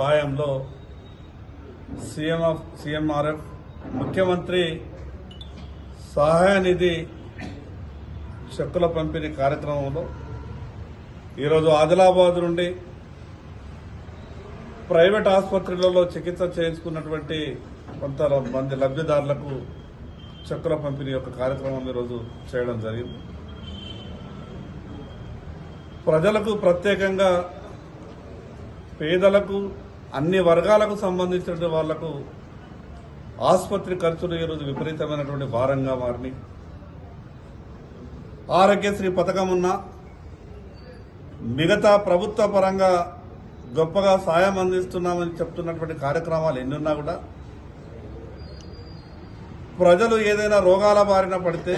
సహాయంలో CMF CMRF ముఖ్యమంత్రి సహాయ నిధి చెక్కుల పంపిణీ కార్యక్రమంలో ఈరోజు ఆదిలాబాద్ నుండి ప్రైవేట్ ఆసుపత్రులలో చికిత్స చేయించుకున్నటువంటి కొంత మంది లబ్ధిదారులకు చెక్కుల పంపిణీ యొక్క కార్యక్రమం ఈరోజు చేయడం జరిగింది. ప్రజలకు ప్రత్యేకంగా పేదలకు అన్ని వర్గాలకు సంబంధించిన వాళ్ళకు ఆసుపత్రి ఖర్చులు ఈరోజు విపరీతమైనటువంటి భారంగా మారినాయి. ఆరోగ్యశ్రీ పథకం ఉన్నా మిగతా ప్రభుత్వ పరంగా గొప్పగా సాయం అందిస్తున్నామని చెప్తున్నటువంటి కార్యక్రమాలు ఎన్నున్నా కూడా ప్రజలు ఏదైనా రోగాల బారిన పడితే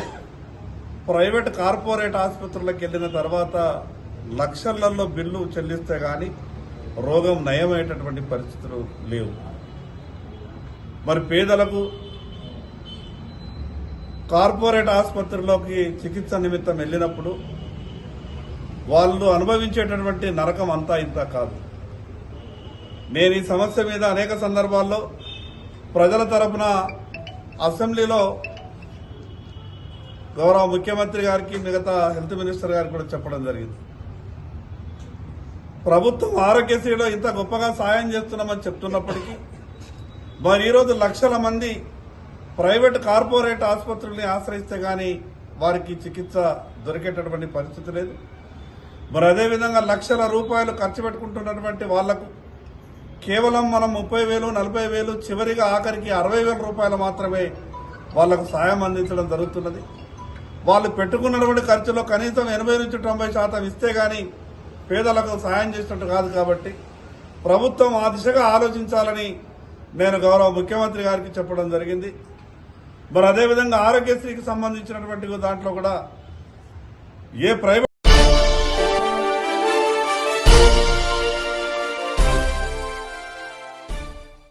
ప్రైవేట్ కార్పొరేట్ ఆసుపత్రులకు వెళ్ళిన తర్వాత లక్షలలో బిల్లు చెల్లిస్తే కానీ రోగం నయమయ్యేటటువంటి పరిస్థితులు లేవు. మరి పేదలకు కార్పొరేట్ ఆసుపత్రిలోకి చికిత్స నిమిత్తం వెళ్ళినప్పుడు వాళ్ళు అనుభవించేటటువంటి నరకం అంతా ఇంత కాదు. నేను ఈ సమస్య మీద అనేక సందర్భాల్లో ప్రజల తరపున అసెంబ్లీలో గౌరవ ముఖ్యమంత్రి గారికి మిగతా హెల్త్ మినిస్టర్ గారికి కూడా చెప్పడం జరిగింది. ప్రభుత్వం ఆరోగ్యశ్రీలో ఇంత గొప్పగా సాయం చేస్తున్నామని చెప్తున్నప్పటికీ మరి ఈరోజు లక్షల మంది ప్రైవేట్ కార్పొరేట్ ఆసుపత్రుల్ని ఆశ్రయిస్తే కానీ వారికి చికిత్స దొరికేటటువంటి పరిస్థితి లేదు. మరి అదేవిధంగా లక్షల రూపాయలు ఖర్చు పెట్టుకుంటున్నటువంటి వాళ్ళకు కేవలం మనం ముప్పై వేలు నలభై వేలు చివరిగా ఆఖరికి అరవై వేల రూపాయలు మాత్రమే వాళ్ళకు సాయం అందించడం జరుగుతున్నది. వాళ్ళు పెట్టుకున్నటువంటి ఖర్చులో కనీసం ఎనభై నుంచి తొంభై శాతం ఇస్తే కానీ పేదలకు సహాయం చేసినట్టు కాదు కాబట్టి ప్రభుత్వం ఆ దిశగా ఆలోచించాలని నేను గౌరవ ముఖ్యమంత్రి గారికి చెప్పడం జరిగింది. మరి అదేవిధంగా ఆరోగ్యశ్రీకి సంబంధించినటువంటి దాంట్లో కూడా ఏ ప్రైవేట్